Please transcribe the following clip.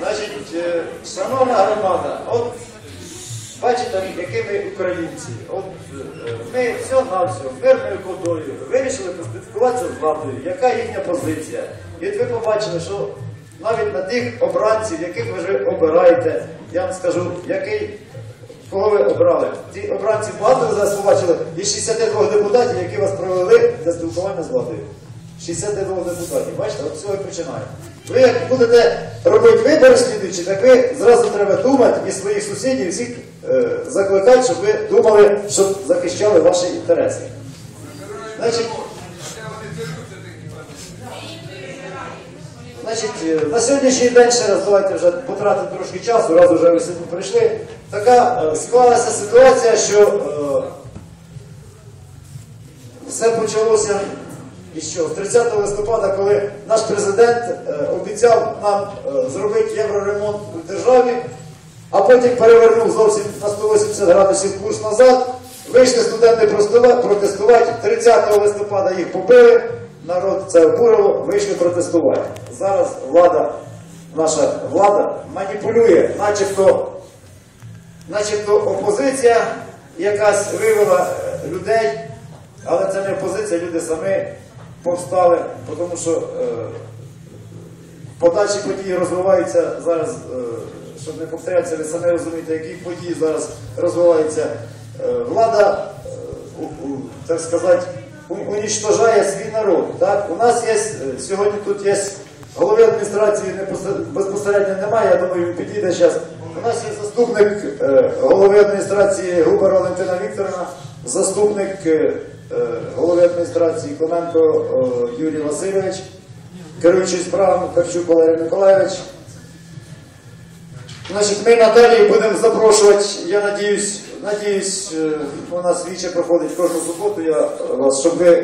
Значить, е, шановна громада, от бачите, які ми українці. От е, ми все на все, мирною ходою вирішили поспілкуватися з владою, яка їхня позиція. І от ви побачили, що навіть на тих обранців, яких ви вже обираєте, я вам скажу, який. Кого ви обрали? Ці обранці багато ви зараз побачили із 62 депутатів, які вас провели для спілкування з владою. 62 депутатів. Бачите, от цього починаємо. Ви як будете робити вибори слідуючі, так ви зразу треба думати і своїх сусідів, і всіх е, закликати, щоб ви думали, щоб захищали ваші інтереси. Значить, е, на сьогоднішній день ще раз давайте вже потратимо трошки часу, раз вже ви сьогодні прийшли. Така е, склалася ситуація, що все почалося із що? З 30 листопада, коли наш президент е, обіцяв нам е, зробити євроремонт у державі, а потім перевернув зовсім на 180 градусів курс назад. Вийшли студенти протестувати. 30 листопада їх побили, народ це обурило, вийшли протестувати. Зараз влада, наша влада маніпулює, начебто начебто опозиція якась вивела е, людей, але це не опозиція, люди самі повстали, тому що е, подальші події розвиваються зараз, е, щоб не повторятися, ви самі розумієте, які події зараз розвиваються. Е, влада, так сказати, унічтожає свій народ. Так? У нас є, сьогодні тут є голови адміністрації безпосередньо немає, я думаю, він підійде зараз. У нас є заступник голови адміністрації Губер Валентина Вікторовна, заступник голови адміністрації Клименко е, Юрій Васильович, керуючий справами Карчук Валерій Миколаївич. Значить, ми надалі будемо запрошувати, я надіюсь, надіюсь, е, у нас віче проходить кожну суботу, я вас, щоб ви